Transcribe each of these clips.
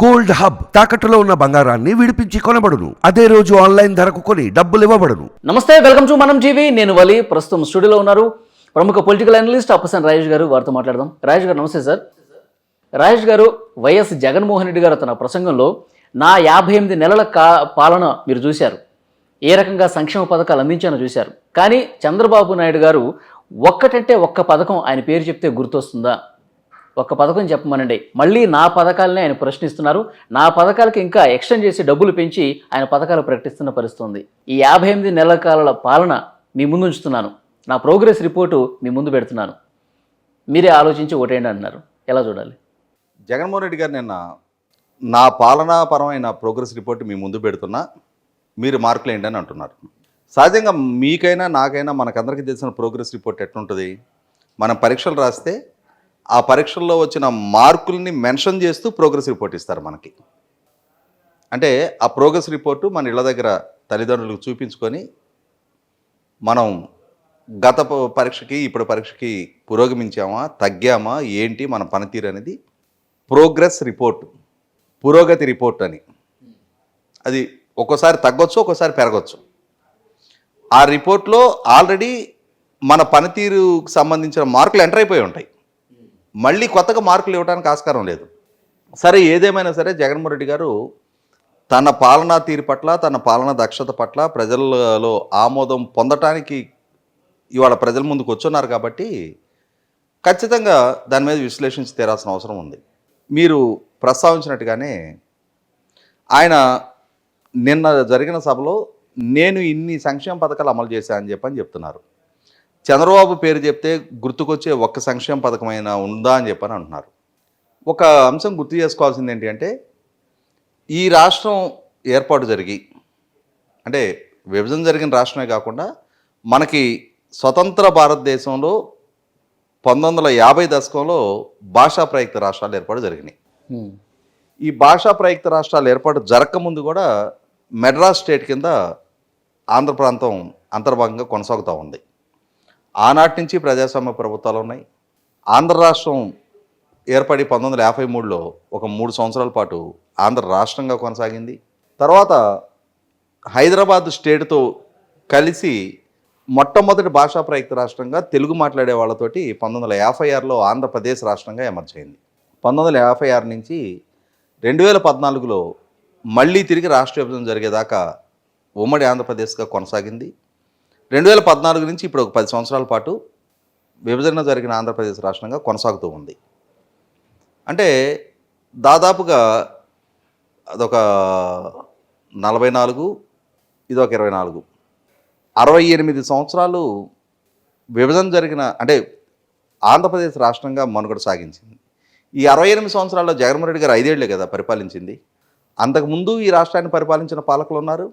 Gold hub తాకట్టులో ఉన్న బంగారాన్ని విడిపించి కొనబడును. అదే రోజు ఆన్లైన్ ధరకు కొని డబ్బులు ఇవ్వబడును. నమస్తే వెల్కమ్ టు మనం టీవీ. నేను వలి ప్రస్తుతం స్టూడియోలో ఉన్నారు ప్రముఖ పొలిటికల్ అనలిస్ట్ అప్పసన్ రాజేష్ గారు. వారితో మాట్లాడదాం. రాజేష్ గారు నమస్తే సార్. రాజేష్ గారు వైఎస్ జగన్మోహన్ రెడ్డి గారు తన ప్రసంగంలో నా యాభై ఎనిమిది నెలల కా పాలన మీరు చూశారు. ఏ రకంగా సంక్షేమ పథకాలు అందించానో చూశారు. కానీ చంద్రబాబు నాయుడు గారు ఒక్కటంటే ఒక్క పథకం ఆయన పేరు చెప్తే గుర్తొస్తుందా? ఒక పథకం చెప్పమనండి. మళ్ళీ నా పథకాలనే ఆయన ప్రశ్నిస్తున్నారు. నా పథకాలకి ఇంకా ఎక్స్టెండ్ చేసి డబ్బులు పెంచి ఆయన పథకాలు ప్రకటిస్తున్న పరిస్థితి ఉంది ఈ యాభై ఎనిమిది నెలల కాలాల పాలన మీ ముందు ఉంచుతున్నాను. నా ప్రోగ్రెస్ రిపోర్టు మీ ముందు పెడుతున్నాను. మీరే ఆలోచించి ఓటేయండి అంటున్నారు. ఎలా చూడాలి? జగన్మోహన్ రెడ్డి గారు నిన్న నా పాలనాపరమైన ప్రోగ్రెస్ రిపోర్ట్ మీ ముందు పెడుతున్నా మీరు మార్కులు ఏంటి అని అంటున్నారు. సహజంగా మీకైనా నాకైనా మనకందరికీ తెలిసిన ప్రోగ్రెస్ రిపోర్ట్ ఎట్లుంటుంది? మనం పరీక్షలు రాస్తే ఆ పరీక్షల్లో వచ్చిన మార్కుల్ని మెన్షన్ చేస్తూ ప్రోగ్రెస్ రిపోర్ట్ ఇస్తారు మనకి. అంటే ఆ ప్రోగ్రెస్ రిపోర్టు మన ఇళ్ళ దగ్గర తల్లిదండ్రులకు చూపించుకొని మనం గత పరీక్షకి ఇప్పుడు పరీక్షకి పురోగమించామా తగ్గామా ఏంటి మన పనితీరు అనేది ప్రోగ్రెస్ రిపోర్ట్ పురోగతి రిపోర్ట్ అని. అది ఒక్కోసారి తగ్గొచ్చు ఒక్కోసారి పెరగచ్చు. ఆ రిపోర్ట్లో ఆల్రెడీ మన పనితీరుకు సంబంధించిన మార్కులు ఎంటర్ అయిపోయి ఉంటాయి. మళ్ళీ కొత్తగా మార్కులు ఇవ్వడానికి ఆస్కారం లేదు. సరే ఏదేమైనా సరే జగన్మోహన్ రెడ్డి గారు తన పాలనా తీరు పట్ల తన పాలనా దక్షత పట్ల ప్రజలలో ఆమోదం పొందటానికి ఇవాళ ప్రజల ముందుకు వచ్చున్నారు కాబట్టి ఖచ్చితంగా దాని మీద విశ్లేషించి తీరాల్సిన అవసరం ఉంది. మీరు ప్రస్తావించినట్టుగానే ఆయన నిన్న జరిగిన సభలో నేను ఇన్ని సంక్షేమ పథకాలు అమలు చేశానని చెప్పని చెప్తున్నారు. చంద్రబాబు పేరు చెప్తే గుర్తుకొచ్చే ఒక్క సంక్షేమ పథకమైన ఉందా అని చెప్పని అంటున్నారు. ఒక అంశం గుర్తు చేసుకోవాల్సింది ఏంటి అంటే ఈ రాష్ట్రం ఏర్పాటు జరిగి అంటే విభజన జరిగిన రాష్ట్రమే కాకుండా మనకి స్వతంత్ర భారతదేశంలో పంతొమ్మిది వందల యాభై దశకంలో భాషా ప్రయుక్త రాష్ట్రాలు ఏర్పాటు జరిగినాయి. ఈ భాషా ప్రయుక్త రాష్ట్రాలు ఏర్పాటు జరగకముందు కూడా మెడ్రాస్ స్టేట్ కింద ఆంధ్ర ప్రాంతం అంతర్భాగంగా కొనసాగుతూ ఉంది. ఆనాటి నుంచి ప్రజాస్వామ్య ప్రభుత్వాలు ఉన్నాయి. ఆంధ్ర రాష్ట్రం ఏర్పడి పంతొమ్మిది వందల యాభై మూడులో ఒక మూడు సంవత్సరాల పాటు ఆంధ్ర రాష్ట్రంగా కొనసాగింది. తర్వాత హైదరాబాద్ స్టేట్తో కలిసి మొట్టమొదటి భాషా ప్రయుక్త రాష్ట్రంగా తెలుగు మాట్లాడే వాళ్ళతోటి పంతొమ్మిది వందల యాభై ఆరులో ఆంధ్రప్రదేశ్ రాష్ట్రంగా ఎమర్జైంది పంతొమ్మిది వందల యాభై ఆరు నుంచి రెండు వేల పద్నాలుగులో మళ్ళీ తిరిగి రాష్ట్ర విభజన జరిగేదాకా ఉమ్మడి ఆంధ్రప్రదేశ్గా కొనసాగింది. రెండు వేల పద్నాలుగు నుంచి ఇప్పుడు ఒక పది సంవత్సరాల పాటు విభజన జరిగిన ఆంధ్రప్రదేశ్ రాష్ట్రంగా కొనసాగుతూ ఉంది. అంటే దాదాపుగా అదొక నలభై నాలుగు ఇదొక ఇరవై నాలుగు. అరవై ఎనిమిది సంవత్సరాలు విభజన జరిగిన అంటే ఆంధ్రప్రదేశ్ రాష్ట్రంగా మనుగడ సాగించింది. ఈ అరవై ఎనిమిది సంవత్సరాల్లో జగన్మోహన్ రెడ్డి గారు ఐదేళ్ళే కదా పరిపాలించింది. అంతకుముందు ఈ రాష్ట్రాన్ని పరిపాలించిన పాలకులు ఉన్నారు.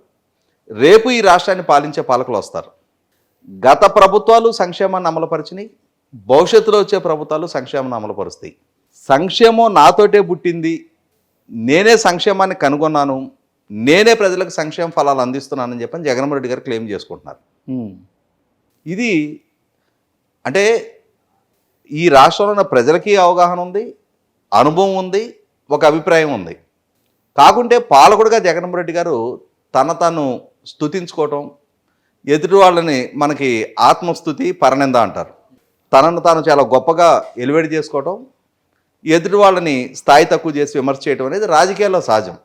రేపు ఈ రాష్ట్రాన్ని పాలించే పాలకులు వస్తారు. గత ప్రభుత్వాలు సంక్షేమాన్ని అమలుపరిచినాయి భవిష్యత్తులో వచ్చే ప్రభుత్వాలు సంక్షేమాన్ని అమలుపరుస్తాయి. సంక్షేమం నాతోటే పుట్టింది నేనే సంక్షేమాన్ని కనుగొన్నాను నేనే ప్రజలకు సంక్షేమ ఫలాలు అందిస్తున్నానని చెప్పని జగన్మోహన్ రెడ్డి గారు క్లెయిమ్ చేసుకుంటున్నారు. ఇది అంటే ఈ రాష్ట్రంలో ఉన్న ప్రజలకి అవగాహన ఉంది అనుభవం ఉంది ఒక అభిప్రాయం ఉంది. కాకుంటే పాలకుడుగా జగన్మోహన్ రెడ్డి గారు తన తాను స్తుతించుకోవటం ఎదుటి వాళ్ళని మనకి ఆత్మస్థుతి పరనింద అంటారు. తనను తాను చాలా గొప్పగా ఎలివేట్ చేసుకోవటం ఎదుటి వాళ్ళని స్థాయి తక్కువ చేసి విమర్శ చేయడం అనేది రాజకీయాల్లో సహజం.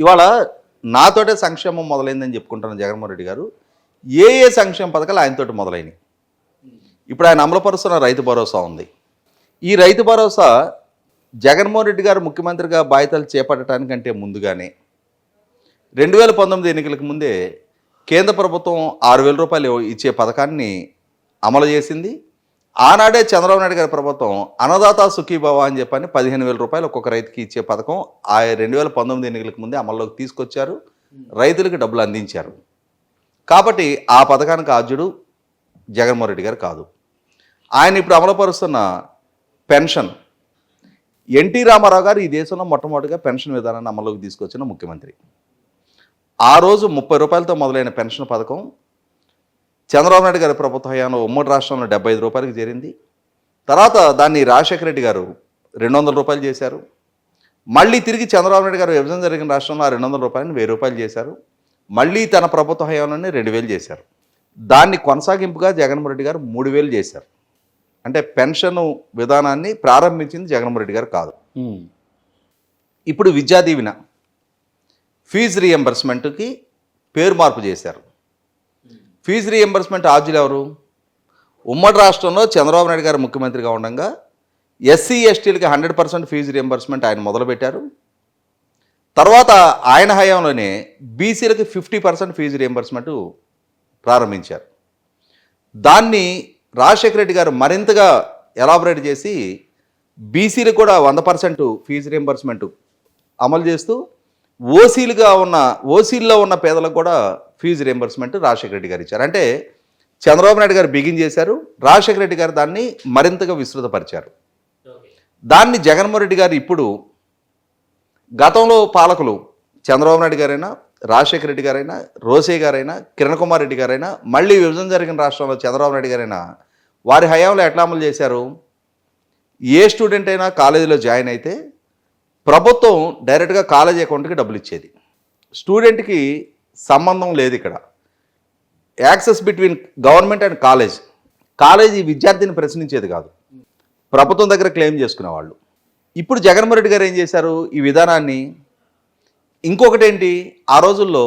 ఇవాళ నాతోటే సంక్షేమం మొదలైందని చెప్పుకుంటున్న జగన్మోహన్ రెడ్డి గారు ఏ ఏ సంక్షేమ పథకాలు ఆయనతోటి మొదలైనవి. ఇప్పుడు ఆయన అమలుపరుస్తున్న రైతు భరోసా ఉంది. ఈ రైతు భరోసా జగన్మోహన్ రెడ్డి గారు ముఖ్యమంత్రిగా బాధ్యతలు చేపట్టడానికంటే ముందుగానే రెండు వేల పంతొమ్మిది ఎన్నికలకు ముందే కేంద్ర ప్రభుత్వం ఆరు వేల రూపాయలు ఇచ్చే పథకాన్ని అమలు చేసింది. ఆనాడే చంద్రబాబు నాయుడు గారి ప్రభుత్వం అన్నదాత సుఖీభవ అని చెప్పని పదిహేను వేల రూపాయలు ఒక్కొక్క రైతుకి ఇచ్చే పథకం ఆ రెండు వేల పంతొమ్మిది ఎన్నికలకు ముందే అమల్లోకి తీసుకొచ్చారు. రైతులకు డబ్బులు అందించారు. కాబట్టి ఆ పథకానికి ఆద్యుడు జగన్మోహన్ రెడ్డి గారు కాదు. ఆయన ఇప్పుడు అమలుపరుస్తున్న పెన్షన్. ఎన్టీ రామారావు గారు ఈ దేశంలో మొట్టమొదటిగా పెన్షన్ విధానాన్ని అమల్లోకి తీసుకొచ్చిన ముఖ్యమంత్రి. ఆ రోజు ముప్పై రూపాయలతో మొదలైన పెన్షన్ పథకం చంద్రబాబు నాయుడు గారి ప్రభుత్వ హయాంలో ఉమ్మడి రాష్ట్రంలో డెబ్బై ఐదు రూపాయలకి చేరింది. తర్వాత దాన్ని రాజశేఖర రెడ్డి గారు రెండు వందల రూపాయలు చేశారు. మళ్ళీ తిరిగి చంద్రబాబు నాయుడు గారు విభజన జరిగిన రాష్ట్రంలో ఆ రెండు వందల రూపాయలు వెయ్యి రూపాయలు చేశారు. మళ్ళీ తన ప్రభుత్వ హయాంలోనే రెండు వేలు చేశారు. దాన్ని కొనసాగింపుగా జగన్మోహన్ రెడ్డి గారు మూడు వేలు చేశారు. అంటే పెన్షన్ విధానాన్ని ప్రారంభించింది జగన్మోహన్ రెడ్డి గారు కాదు. ఇప్పుడు విద్యా దీవెన ఫీజు రియంబర్స్మెంట్కి పేరు మార్పు చేశారు. ఫీజు రియంబర్స్మెంట్ ఆర్జులు ఎవరు? ఉమ్మడి రాష్ట్రంలో చంద్రబాబు నాయుడు గారు ముఖ్యమంత్రిగా ఉండగా ఎస్సీ ఎస్టీలకి హండ్రెడ్ పర్సెంట్ ఫీజు రియంబర్స్మెంట్ ఆయన మొదలుపెట్టారు. తర్వాత ఆయన హయాంలోనే బీసీలకి ఫిఫ్టీ పర్సెంట్ ఫీజు రియంబర్స్మెంట్ ప్రారంభించారు. దాన్ని రాజశేఖర రెడ్డి గారు మరింతగా ఎలాబరేట్ చేసి బీసీలకు కూడా వంద పర్సెంట్ ఫీజు రియంబర్స్మెంట్ అమలు చేస్తూ ఓసీలుగా ఉన్న ఓసీల్లో ఉన్న పేదలకు కూడా ఫీజు రియంబర్స్మెంట్ రాజశేఖర రెడ్డి గారు ఇచ్చారు. అంటే చంద్రబాబు నాయుడు గారు బిగిన్ చేశారు రాజశేఖర రెడ్డి గారు దాన్ని మరింతగా విస్తృతపరిచారు. దాన్ని జగన్మోహన్ రెడ్డి గారు ఇప్పుడు గతంలో పాలకులు చంద్రబాబు నాయుడు గారైనా రాజశేఖర రెడ్డి గారైనా రోసే గారైనా కిరణ్ కుమార్ రెడ్డి గారైనా మళ్ళీ విభజన జరిగిన రాష్ట్రంలో చంద్రబాబు నాయుడు గారైనా వారి హయాంలో ఎట్లా అమలు చేశారు? ఏ స్టూడెంట్ అయినా కాలేజీలో జాయిన్ అయితే ప్రభుత్వం డైరెక్ట్గా కాలేజీ అకౌంట్కి డబ్బులు ఇచ్చేది. స్టూడెంట్కి సంబంధం లేదు ఇక్కడ. Access between government and college college విద్యార్థిని ప్రశ్నించేది కాదు. ప్రభుత్వం దగ్గర క్లెయిమ్ చేసుకునేవాళ్ళు ఇప్పుడు జగన్మోహన్ రెడ్డి గారు ఏం చేశారు? ఈ విధానాన్ని ఇంకొకటి ఏంటి ఆ రోజుల్లో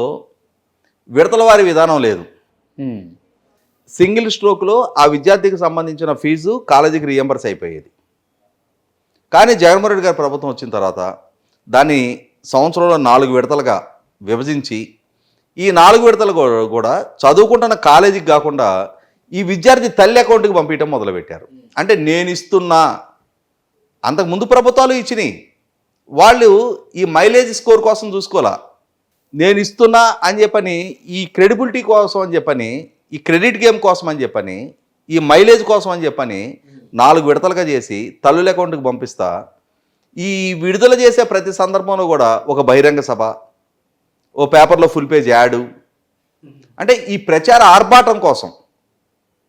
విడతల వారి విధానం లేదు. సింగిల్ స్ట్రోక్లో ఆ విద్యార్థికి సంబంధించిన ఫీజు కాలేజీకి రియంబర్స్ అయిపోయేది. కానీ జగన్మోహన్ రెడ్డి గారి ప్రభుత్వం వచ్చిన తర్వాత దాన్ని సంవత్సరంలో నాలుగు విడతలుగా విభజించి ఈ నాలుగు విడతలు కూడా చదువుకుంటున్న కాలేజీకి కాకుండా ఈ విద్యార్థి తల్లి అకౌంట్కి పంపించడం మొదలుపెట్టారు. అంటే నేను ఇస్తున్నా. అంతకు ముందు ప్రభుత్వాలు ఇచ్చినాయి. వాళ్ళు ఈ మైలేజ్ స్కోర్ కోసం చూసుకోవాలా? నేను ఇస్తున్నా అని చెప్పని ఈ క్రెడిబిలిటీ కోసం అని చెప్పని ఈ క్రెడిట్ గేమ్ కోసం అని చెప్పని ఈ మైలేజ్ కోసం అని చెప్పని నాలుగు విడతలుగా చేసి తల్లుల అకౌంట్కి పంపిస్తా. ఈ విడుదల చేసే ప్రతి సందర్భంలో కూడా ఒక బహిరంగ సభ ఓ పేపర్లో ఫుల్ పేజ్ యాడు. అంటే ఈ ప్రచార ఆర్భాటం కోసం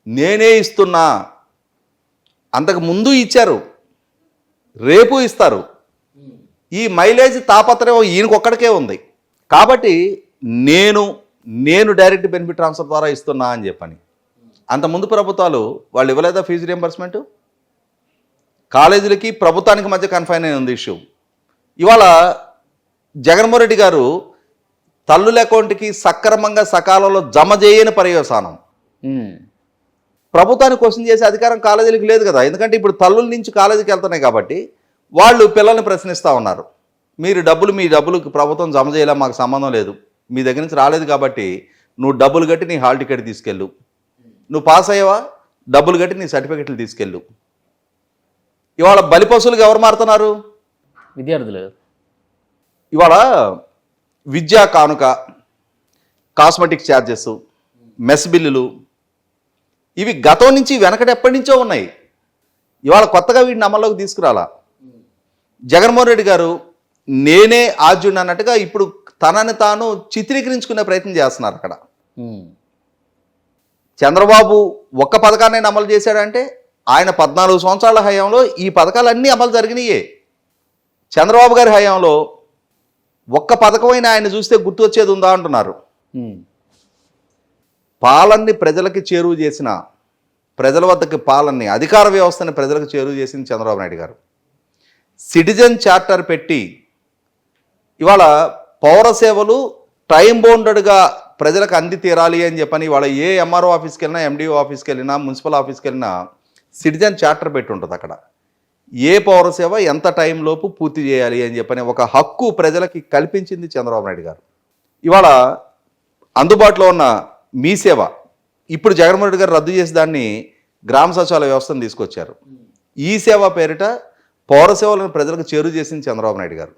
నేనే ఇస్తున్నా. అంతకు ముందు ఇచ్చారు రేపు ఇస్తారు. ఈ మైలేజ్ తాపత్రయం ఈయనకొక్కడికే ఉంది. కాబట్టి నేను నేను డైరెక్ట్ బెనిఫిట్ ట్రాన్స్ఫర్ ద్వారా ఇస్తున్నా అని చెప్పని అంతకుముందు ప్రభుత్వాలు వాళ్ళు ఇవ్వలేదా ఫీజు రియంబర్స్మెంట్ కాలేజీలకి ప్రభుత్వానికి మధ్య కన్ఫైన్ అయి ఉంది ఇష్యూ ఇవాళ జగన్మోహన్ రెడ్డి గారు తల్లుల అకౌంట్కి సక్రమంగా సకాలంలో జమ చేయని పర్యవసానం. ఉమ్. ప్రభుత్వాన్ని క్వశ్చన్ చేసే అధికారం కాలేజీలకు లేదు కదా. ఎందుకంటే ఇప్పుడు తల్లుల నుంచి కాలేజీకి వెళ్తున్నాయి కాబట్టి వాళ్ళు పిల్లల్ని ప్రశ్నిస్తూ ఉన్నారు. మీరు డబ్బులు మీ డబ్బులు ప్రభుత్వం జమ చేయలే మాకు సంబంధం లేదు. మీ దగ్గర నుంచి రాలేదు కాబట్టి నువ్వు డబ్బులు కట్టి నీ హాల్ టికెట్ తీసుకెళ్ళు. నువ్వు పాస్ అయ్యావా? డబ్బులు కట్టి నీ సర్టిఫికెట్లు తీసుకెళ్ళు. ఇవాళ బలిపశువులకు ఎవరు మారుతున్నారు? విద్యార్థులు. ఇవాళ విద్యా కానుక కాస్మెటిక్ ఛార్జెస్ మెస్ బిల్లులు ఇవి గతం నుంచి వెనకటి ఎప్పటి నుంచో ఉన్నాయి. ఇవాళ కొత్తగా వీటిని అమల్లోకి తీసుకురాలా? జగన్మోహన్ రెడ్డి గారు నేనే ఆద్యుడు అన్నట్టుగా ఇప్పుడు తనని తాను చిత్రీకరించుకునే ప్రయత్నం చేస్తున్నారు అక్కడ. చంద్రబాబు ఒక్క పథకాన్ని అమలు చేశాడంటే ఆయన పద్నాలుగు సంవత్సరాల హయాంలో ఈ పథకాలన్నీ అమలు జరిగినాయే. చంద్రబాబు గారి హయాంలో ఒక్క పథకమైన ఆయన చూస్తే గుర్తు వచ్చేది ఉందా అంటున్నారు. పాలన్ని ప్రజలకి చేరువ చేసిన ప్రజల వద్దకి పాలన్ని అధికార వ్యవస్థని ప్రజలకు చేరువ చేసింది చంద్రబాబు నాయుడు గారు. సిటిజన్ చార్టర్ పెట్టి ఇవాళ పౌర సేవలు టైం బౌండెడ్గా ప్రజలకు అంది తీరాలి అని చెప్పని వాళ్ళ ఏ ఎంఆర్ఓ ఆఫీస్కి వెళ్ళినా ఎండిఓ ఆఫీస్కి వెళ్ళినా మున్సిపల్ ఆఫీస్కి వెళ్ళినా సిటిజన్ చార్టర్ పెట్టి ఉంటుంది అక్కడ. ఏ పౌర సేవ ఎంత టైంలోపు పూర్తి చేయాలి అని చెప్పని ఒక హక్కు ప్రజలకి కల్పించింది చంద్రబాబు నాయుడు గారు. ఇవాళ అందుబాటులో ఉన్న మీ సేవ ఇప్పుడు జగన్మోహన్ రెడ్డి గారు రద్దు చేసి దాన్ని గ్రామ సచివాలయ వ్యవస్థను తీసుకొచ్చారు. ఈ సేవ పేరిట పౌర సేవలను ప్రజలకు చేరువ చేసింది చంద్రబాబు నాయుడు గారు.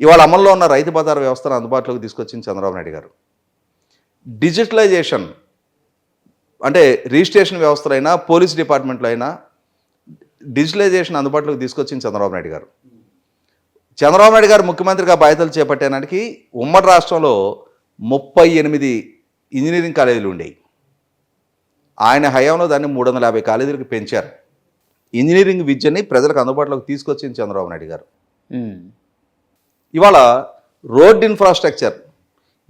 ఇవాళ అమల్లో ఉన్న రైతు బజార్ వ్యవస్థను అందుబాటులోకి తీసుకొచ్చింది చంద్రబాబు నాయుడు గారు. డిజిటలైజేషన్ అంటే రిజిస్ట్రేషన్ వ్యవస్థలైనా పోలీస్ డిపార్ట్మెంట్లో అయినా డిజిటలైజేషన్ అందుబాటులోకి తీసుకొచ్చింది చంద్రబాబు నాయుడు గారు. చంద్రబాబు నాయుడు గారు ముఖ్యమంత్రిగా బాధ్యతలు చేపట్టేనాటికి ఉమ్మడి రాష్ట్రంలో ముప్పై ఎనిమిది ఇంజనీరింగ్ కాలేజీలు ఉండేవి ఆయన హయాంలో దాన్ని మూడు వందల యాభై కాలేజీలకు పెంచారు. ఇంజనీరింగ్ విద్యని ప్రజలకు అందుబాటులోకి తీసుకొచ్చింది చంద్రబాబు నాయుడు గారు. ఇవాళ రోడ్ ఇన్ఫ్రాస్ట్రక్చర్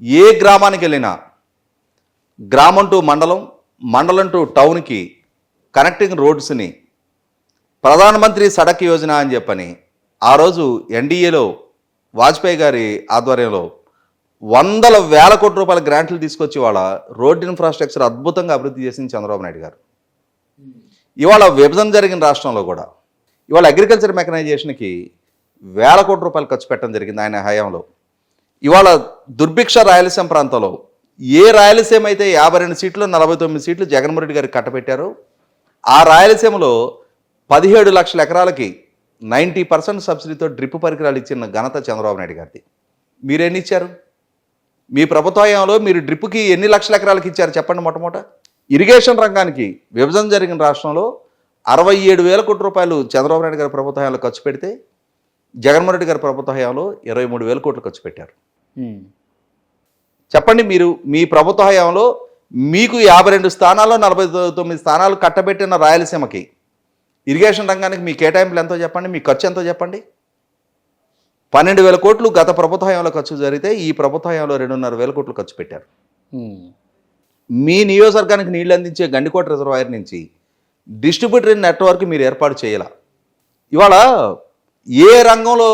ఏ గ్రామానికి వెళ్ళినా గ్రామం టు మండలం మండలం టు టౌన్కి కనెక్టింగ్ రోడ్స్ని ప్రధానమంత్రి సడక్ యోజన అని చెప్పని ఆ రోజు ఎన్డీఏలో వాజ్పేయి గారి ఆధ్వర్యంలో వందల వేల కోట్ల రూపాయల గ్రాంట్లు తీసుకొచ్చి ఇవాళ రోడ్ ఇన్ఫ్రాస్ట్రక్చర్ అద్భుతంగా అభివృద్ధి చేసింది చంద్రబాబు నాయుడు గారు. ఇవాళ విభజన జరిగిన రాష్ట్రంలో కూడా ఇవాళ అగ్రికల్చర్ మెకనైజేషన్కి వేల కోట్ల రూపాయలు ఖర్చు పెట్టడం జరిగింది ఆయన హయాంలో. ఇవాళ దుర్భిక్ష రాయలసీమ ప్రాంతంలో ఏ రాయలసీమ అయితే యాభై రెండు సీట్లు నలభై తొమ్మిది సీట్లు జగన్మోహన్ రెడ్డి గారికి కట్టబెట్టారు ఆ రాయలసీమలో పదిహేడు లక్షల ఎకరాలకి నైంటీ పర్సెంట్ సబ్సిడీతో డ్రిప్ పరికరాలు ఇచ్చిన ఘనత చంద్రబాబు నాయుడు గారిది. మీరెన్ని ఇచ్చారు? మీ ప్రభుత్వంలో మీరు డ్రిప్కి ఎన్ని లక్షల ఎకరాలకి ఇచ్చారు చెప్పండి మొట్టమొదట. ఇరిగేషన్ రంగానికి విభజన జరిగిన రాష్ట్రంలో అరవై ఏడు వేల కోట్ల రూపాయలు చంద్రబాబు నాయుడు గారి ప్రభుత్వ హయాంలో ఖర్చు పెడితే జగన్మోహన్ రెడ్డి గారి ప్రభుత్వ హయాంలో ఇరవై మూడు వేల కోట్లు ఖర్చు పెట్టారు. చెప్పండి మీరు మీ ప్రభుత్వ హయాంలో మీకు యాభై రెండు స్థానాల్లో నలభై తొమ్మిది స్థానాలు కట్టబెట్టిన రాయలసీమకి ఇరిగేషన్ రంగానికి మీ కేటాయింపులు ఎంతో చెప్పండి మీ ఖర్చు ఎంతో చెప్పండి. పన్నెండు వేల కోట్లు గత ప్రభుత్వ హయాంలో ఖర్చు జరిగితే ఈ ప్రభుత్వ హయాంలో రెండున్నర వేల కోట్లు ఖర్చు పెట్టారు. మీ నియోజకవర్గానికి నీళ్ళు అందించే గండికోట రిజర్వాయర్ నుంచి డిస్ట్రిబ్యూటరీ నెట్వర్క్ మీరు ఏర్పాటు చేయాల. ఇవాళ ఏ రంగంలో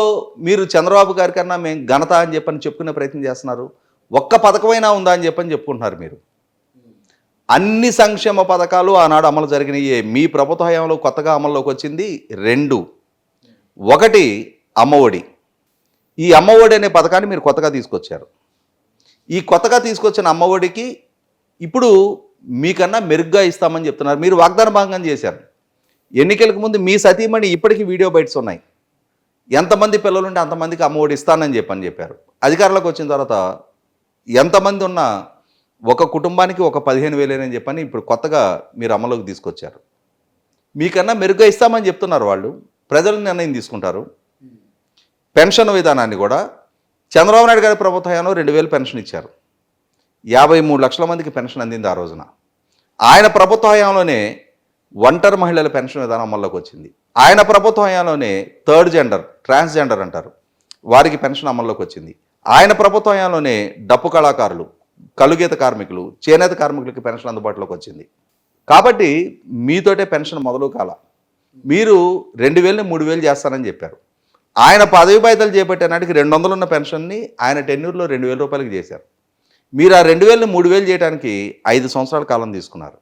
మీరు చంద్రబాబు గారి కన్నా మేము ఘనత అని చెప్పని చెప్పుకునే ప్రయత్నం చేస్తున్నారు? ఒక్క పథకమైనా ఉందా అని చెప్పని చెప్పుకుంటున్నారు మీరు. అన్ని సంక్షేమ పథకాలు ఆనాడు అమలు జరిగినాయే. మీ ప్రభుత్వ హయాంలో కొత్తగా అమల్లోకి వచ్చింది రెండు. ఒకటి అమ్మఒడి. ఈ అమ్మఒడి అనే పథకాన్ని మీరు కొత్తగా తీసుకొచ్చారు. ఈ కొత్తగా తీసుకొచ్చిన అమ్మఒడికి ఇప్పుడు మీకన్నా మెరుగ్గా ఇస్తామని చెప్తున్నారు. మీరు వాగ్దాన భంగం చేశారు. ఎన్నికలకు ముందు మీ సతీమణి ఇప్పటికీ వీడియో బైట్స్ ఉన్నాయి. ఎంతమంది పిల్లలుంటే అంతమందికి అమ్మఒడి ఇస్తానని చెప్పని చెప్పారు. అధికారంలోకి వచ్చిన తర్వాత ఎంతమంది ఉన్నా ఒక కుటుంబానికి ఒక పదిహేను వేలేనని చెప్పని ఇప్పుడు కొత్తగా మీరు అమలుకి తీసుకొచ్చారు. మీకన్నా మెరుగ్గా ఇస్తామని చెప్తున్నారు వాళ్ళు. ప్రజలు నిర్ణయం తీసుకుంటారు. పెన్షన్ విధానాన్ని కూడా చంద్రబాబు నాయుడు గారి ప్రభుత్వంలో రెండు వేలు పెన్షన్ ఇచ్చారు. యాభై మూడు లక్షల మందికి పెన్షన్ అందింది ఆ రోజున. ఆయన ప్రభుత్వ హయాంలోనే ఒంటరి మహిళల పెన్షన్ విధానం అమల్లోకి వచ్చింది. ఆయన ప్రభుత్వ హయాంలోనే థర్డ్ జెండర్ ట్రాన్స్జెండర్ అంటారు. వారికి పెన్షన్ అమల్లోకి వచ్చింది. ఆయన ప్రభుత్వ హయాంలోనే డప్పు కళాకారులు కలుగీత కార్మికులు చేనేత కార్మికులకి పెన్షన్ అందుబాటులోకి వచ్చింది. కాబట్టి మీతోటే పెన్షన్ మొదలు కాల. మీరు రెండు వేలని మూడు వేలు చేస్తానని చెప్పారు. ఆయన పదవి బాధ్యతలు చేపట్టే నాటికి రెండు వందలు ఉన్న పెన్షన్ని ఆయన టెన్యూర్లో రెండు వేల రూపాయలకి చేశారు. మీరు ఆ రెండు వేలని మూడు వేలు చేయడానికి ఐదు సంవత్సరాల కాలం తీసుకున్నారు.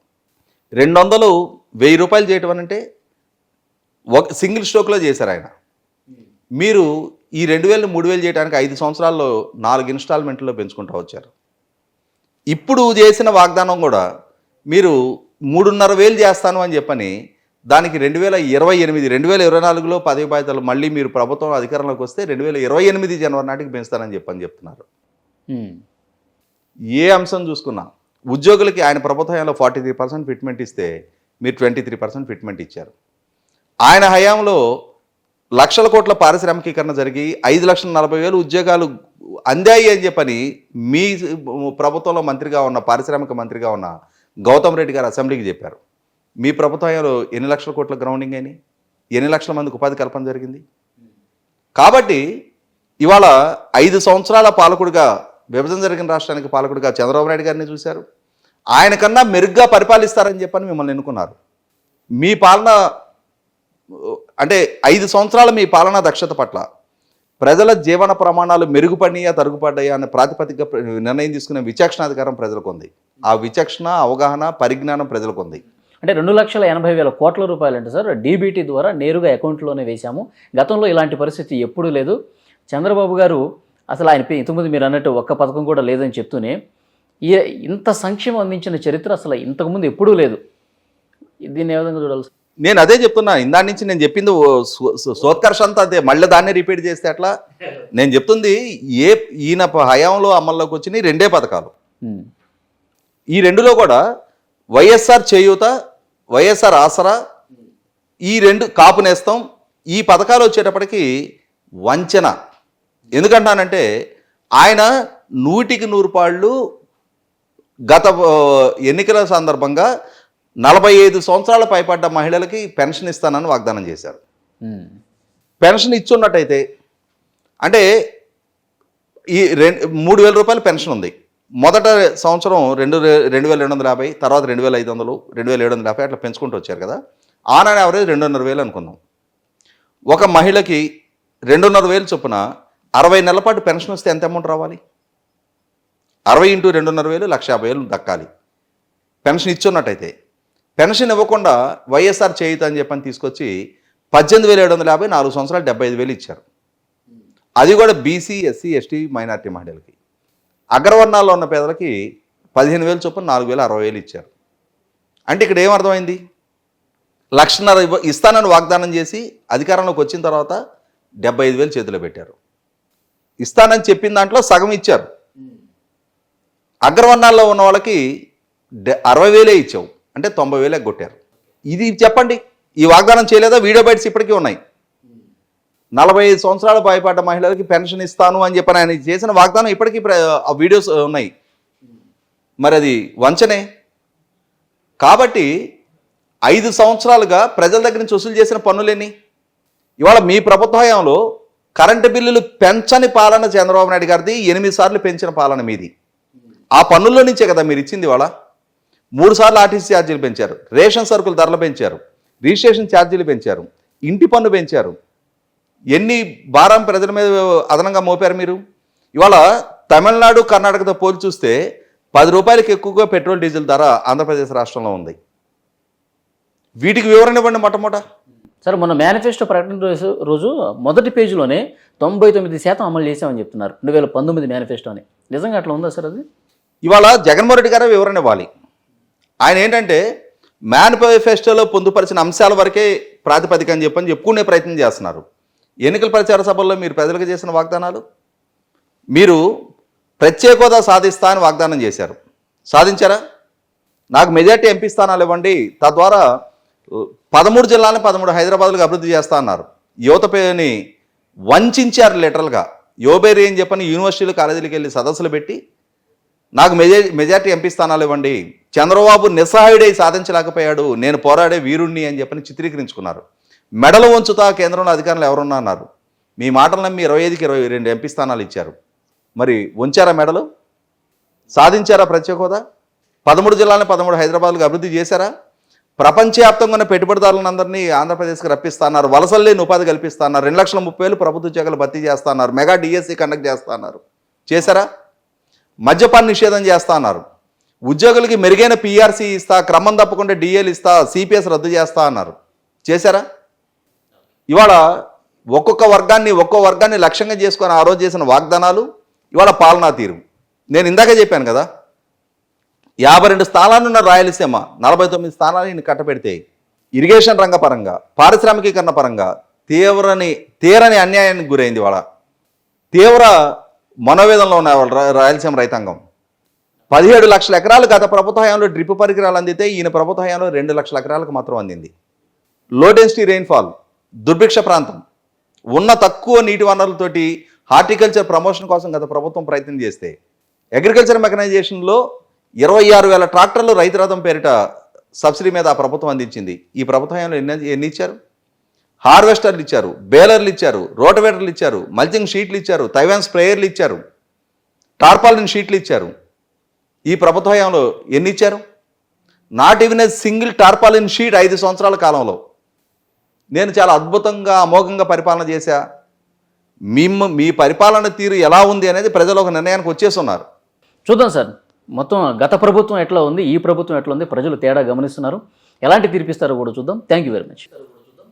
రెండు వందలు వెయ్యి రూపాయలు చేయటం అంటే ఒక సింగిల్ స్ట్రోక్లో చేశారు ఆయన. మీరు ఈ రెండు వేలు మూడు వేలు చేయడానికి ఐదు సంవత్సరాల్లో నాలుగు ఇన్స్టాల్మెంట్లో పెంచుకుంటూ వచ్చారు. ఇప్పుడు చేసిన వాగ్దానం కూడా మీరు మూడున్నర వేలు చేస్తాను అని చెప్పని దానికి రెండు వేల ఇరవై ఎనిమిది రెండు వేల ఇరవై నాలుగులో పదవి బాధ్యతలు మళ్ళీ మీరు ప్రభుత్వం అధికారంలోకి వస్తే రెండు వేల ఇరవై ఎనిమిది జనవరి నాటికి పెంచుతానని చెప్పని చెప్తున్నారు. ఏ అంశం చూసుకున్నా ఉద్యోగులకి ఆయన ప్రభుత్వ హయాంలో ఫార్టీ త్రీ పర్సెంట్ ఫిట్మెంట్ ఇస్తే మీరు ట్వంటీ త్రీ పర్సెంట్ ఫిట్మెంట్ ఇచ్చారు. ఆయన హయాంలో లక్షల కోట్ల పారిశ్రామికీకరణ జరిగి ఐదు లక్షల నలభై వేలు ఉద్యోగాలు అందాయి అని చెప్పని మీ ప్రభుత్వంలో మంత్రిగా ఉన్న పారిశ్రామిక మంత్రిగా ఉన్న గౌతమ్ రెడ్డి గారు అసెంబ్లీకి చెప్పారు. మీ ప్రభుత్వంలో ఎన్ని లక్షల కోట్ల గ్రౌండింగ్ అయినాయి? ఎన్ని లక్షల మందికి ఉపాధి కల్పన జరిగింది? కాబట్టి ఇవాళ ఐదు సంవత్సరాల పాలకుడిగా విభజన జరిగిన రాష్ట్రానికి పాలకుడిగా చంద్రబాబు నాయుడు గారిని చూశారు. ఆయన కన్నా మెరుగ్గా పరిపాలిస్తారని చెప్పని మిమ్మల్ని ఎన్నుకున్నారు. మీ పాలన అంటే ఐదు సంవత్సరాల మీ పాలనా దక్షత పట్ల ప్రజల జీవన ప్రమాణాలు మెరుగుపడినాయా తరుగుపడ్డాయా అనే ప్రాతిపదిక నిర్ణయం తీసుకునే విచక్షణాధికారం ప్రజలకు ఉంది. ఆ విచక్షణ అవగాహన పరిజ్ఞానం ప్రజలకు ఉంది. అంటే రెండు లక్షల ఎనభై వేల కోట్ల రూపాయలు అంటే సార్ డీబీటీ ద్వారా నేరుగా అకౌంట్లోనే వేశాము. గతంలో ఇలాంటి పరిస్థితి ఎప్పుడూ లేదు. చంద్రబాబు గారు అసలు ఆయన పే- ఇంతకుముందు మీరు అన్నట్టు ఒక్క పథకం కూడా లేదని చెప్తూనే ఈ ఇంత సంక్షేమం అందించిన చరిత్ర అసలు ఇంతకుముందు ఎప్పుడూ లేదు. దీన్ని ఏ విధంగా చూడాలి నేను అదే చెప్తున్నా ఇందా నుంచి నేను చెప్పింది సోత్కర్ష అంతా అదే మళ్ళీ దాన్నే రిపీట్ చేస్తే అట్లా? నేను చెప్తుంది ఏ ఈయన హయాంలో అమల్లోకి వచ్చినాయి రెండే పథకాలు. ఈ రెండులో కూడా వైఎస్ఆర్ చేయూత వైఎస్ఆర్ ఆసరా ఈ రెండు కాపు నేస్తం ఈ పథకాలు వచ్చేటప్పటికి వంచన. ఎందుకంటానంటే ఆయన నూటికి నూరు పాళ్ళు గత ఎన్నికల సందర్భంగా నలభై ఐదు సంవత్సరాల పైపడ్డ మహిళలకి పెన్షన్ ఇస్తానని వాగ్దానం చేశారు. పెన్షన్ ఇచ్చున్నట్టయితే అంటే ఈ రెండు మూడు వేల రూపాయల పెన్షన్ ఉంది. మొదట సంవత్సరం రెండు రెండు వేల రెండు వందల యాభై తర్వాత రెండు వేల ఐదు వందలు రెండు వేల ఏడు వందల యాభై అట్లా పెంచుకుంటూ వచ్చారు కదా. ఆన్ అండ్ యావరేజ్ రెండున్నర వేలు అనుకుందాం. ఒక మహిళకి రెండున్నర వేలు చొప్పున అరవై నెలల పాటు పెన్షన్ వస్తే ఎంత అమౌంట్ రావాలి? అరవై ఇంటూ రెండున్నర వేలు లక్ష యాభై వేలు దక్కాలి. పెన్షన్ ఇచ్చున్నట్టయితే పెన్షన్ ఇవ్వకుండా వైఎస్ఆర్ చేయుత అని చెప్పని తీసుకొచ్చి పద్దెనిమిది వేల ఏడు వందల యాభై నాలుగు సంవత్సరాలు డెబ్బై ఐదు వేలు ఇచ్చారు. అది కూడా బీసీ ఎస్సీ ఎస్టీ మైనార్టీ మహిళలకి. అగ్రవర్ణాల్లో ఉన్న పేదలకి పదిహేను వేలు చొప్పున నాలుగు వేలు అరవై వేలు ఇచ్చారు. అంటే ఇక్కడ ఏమర్థమైంది లక్షన్నర ఇస్తానని వాగ్దానం చేసి అధికారంలోకి వచ్చిన తర్వాత డెబ్బై ఐదు వేలు చేతిలో పెట్టారు. ఇస్తానని చెప్పిన దాంట్లో సగం ఇచ్చారు. అగ్రవర్ణాల్లో ఉన్న వాళ్ళకి డె- అరవై వేలే ఇచ్చావు. అంటే తొంభై వేలకు కొట్టారు. ఇది చెప్పండి ఈ వాగ్దానం చేయలేదా? వీడియో బైట్స్ ఇప్పటికీ ఉన్నాయి. నలభై ఐదు సంవత్సరాల భయపడ్డ మహిళలకి పెన్షన్ ఇస్తాను అని చెప్పని ఆయన చేసిన వాగ్దానం ఇప్పటికీ ప్ర- ఆ వీడియోస్ ఉన్నాయి. మరి అది వంచనే. కాబట్టి ఐదు సంవత్సరాలుగా ప్రజల దగ్గర నుంచి వసూలు చేసిన పన్నులేని? ఇవాళ మీ ప్రభుత్వ హయాంలో కరెంటు బిల్లులు పెంచని పాలన చంద్రబాబు నాయుడు గారిది ఎనిమిది సార్లు పెంచిన పాలన మీది. ఆ పన్నుల్లో నుంచే కదా మీరు ఇచ్చింది ఇవాళ? మూడు సార్లు ఆర్టీసీ ఛార్జీలు పెంచారు. రేషన్ సరుకుల ధరలు పెంచారు. రిజిస్ట్రేషన్ ఛార్జీలు పెంచారు. ఇంటి పన్ను పెంచారు. ఎన్ని భారం ప్రజల మీద అదనంగా మోపారు మీరు? ఇవాళ తమిళనాడు కర్ణాటకతో పోల్చి చూస్తే పది రూపాయలకి ఎక్కువగా పెట్రోల్ డీజిల్ ధర ఆంధ్రప్రదేశ్ రాష్ట్రంలో ఉంది. వీటికి వివరణ ఇవ్వండి మొట్టమొదట. సార్ మొన్న మేనిఫెస్టో ప్రకటన రోజు మొదటి పేజీలోనే తొంభై తొమ్మిది శాతం అమలు చేశామని చెప్తున్నారు. రెండు వేల పంతొమ్మిది మేనిఫెస్టోని. నిజంగా అట్లా ఉందా సార్ అది? ఇవాళ జగన్మోహన్ రెడ్డి గారే వివరణ ఇవ్వాలి. ఆయన ఏంటంటే మేనిఫెస్టోలో పొందుపరిచిన అంశాల వరకే ప్రాతిపదిక అని చెప్పని చెప్పుకునే ప్రయత్నం చేస్తున్నారు. ఎన్నికల ప్రచార సభల్లో మీరు ప్రజలకు చేసిన వాగ్దానాలు? మీరు ప్రత్యేక హోదా సాధిస్తా అని వాగ్దానం చేశారు. సాధించారా? నాకు మెజార్టీ ఎంపీ స్థానాలు ఇవ్వండి. తద్వారా పదమూడు జిల్లాలని పదమూడు హైదరాబాద్లకు అభివృద్ధి చేస్తా అన్నారు. యువత పేరుని వంచారు లిటరల్గా యోబేరి అని చెప్పని యూనివర్సిటీలు కాలేజీలకు వెళ్ళి సదస్సులు పెట్టి నాకు మెజా మెజార్టీ ఎంపీ స్థానాలు ఇవ్వండి. చంద్రబాబు నిస్సహాయుడై సాధించలేకపోయాడు. నేను పోరాడే వీరుణ్ణి అని చెప్పని చిత్రీకరించుకున్నారు. మెడలు వంచుతా కేంద్రంలో అధికారులు ఎవరున్నా అన్నారు. మీ మాటలు నమ్మి ఇరవై ఐదుకి ఇరవై రెండు ఎంపీ స్థానాలు ఇచ్చారు. మరి ఉంచారా మెడలు? సాధించారా ప్రత్యేక హోదా? పదమూడు జిల్లాలను పదమూడు హైదరాబాద్లకు అభివృద్ధి చేశారా? ప్రపంచవ్యాప్తంగా ఉన్న పెట్టుబడిదారులందరినీ ఆంధ్రప్రదేశ్కి రప్పిస్తున్నారు. వలసలు లేని ఉపాధి కల్పిస్తున్నారు. రెండు లక్షల ముప్పై వేలు ప్రభుత్వ ఉద్యోగాలు భర్తీ చేస్తున్నారు. మెగా డిఎస్సి కండక్ట్ చేస్తున్నారు. చేశారా? మద్యపాన్ నిషేధం చేస్తా అన్నారు. ఉద్యోగులకి మెరుగైన పీఆర్సీ ఇస్తా క్రమం తప్పకుండా డిఎల్ ఇస్తా సిపిఎస్ రద్దు చేస్తా అన్నారు. చేశారా? ఇవాళ ఒక్కొక్క వర్గాన్ని ఒక్కో వర్గాన్ని లక్ష్యంగా చేసుకొని ఆ రోజు చేసిన వాగ్దానాలు ఇవాళ పాలనా తీరు. నేను ఇందాక చెప్పాను కదా యాభై రెండు స్థానాలున్న రాయలసీమ నలభై తొమ్మిది స్థానాలు ఈయన కట్టబెడితే ఇరిగేషన్ రంగ పరంగా పారిశ్రామికీకరణ పరంగా తీవ్రని తీరని అన్యాయానికి గురైంది ఇవాళ. తీవ్ర మనోవేదనలో ఉన్న వాళ్ళ రాయలసీమ రైతాంగం. పదిహేడు లక్షల ఎకరాలు గత ప్రభుత్వ హయాంలో డ్రిప్ పరికరాలు అందితే ఈయన ప్రభుత్వ హయాంలో రెండు లక్షల ఎకరాలకు మాత్రం అందింది. లో డెన్సిటీ రెయిన్ఫాల్ దుర్భిక్ష ప్రాంతం ఉన్న తక్కువ నీటి వనరులతోటి హార్టికల్చర్ ప్రమోషన్ కోసం గత ప్రభుత్వం ప్రయత్నం చేస్తే అగ్రికల్చర్ మెకనైజేషన్లో ఇరవై ఆరు వేల ట్రాక్టర్లు రైతు రథం పేరిట సబ్సిడీ మీద ఆ ప్రభుత్వం అందించింది. ఈ ప్రభుత్వం ఎన్ని ఎన్ని ఇచ్చారు? హార్వెస్టర్లు ఇచ్చారు బేలర్లు ఇచ్చారు రోటవేటర్లు ఇచ్చారు మల్చింగ్ షీట్లు ఇచ్చారు తైవాన్ స్ప్రేయర్లు ఇచ్చారు టార్పాలిన్ షీట్లు ఇచ్చారు. ఈ ప్రభుత్వ హయాంలో ఎన్ని ఇచ్చారు? Not even a single tarpaulin sheet ఐదు సంవత్సరాల కాలంలో. నేను చాలా అద్భుతంగా అమోఘంగా పరిపాలన చేశా. మిమ్మ మీ పరిపాలన తీరు ఎలా ఉంది అనేది ప్రజలు ఒక నిర్ణయానికి వచ్చేస్తున్నారు. చూద్దాం సార్. మొత్తం గత ప్రభుత్వం ఎట్లా ఉంది ఈ ప్రభుత్వం ఎట్లా ఉంది ప్రజలు తేడా గమనిస్తున్నారు. ఎలాంటి తీర్పిస్తారో కూడా చూద్దాం. Thank you very much.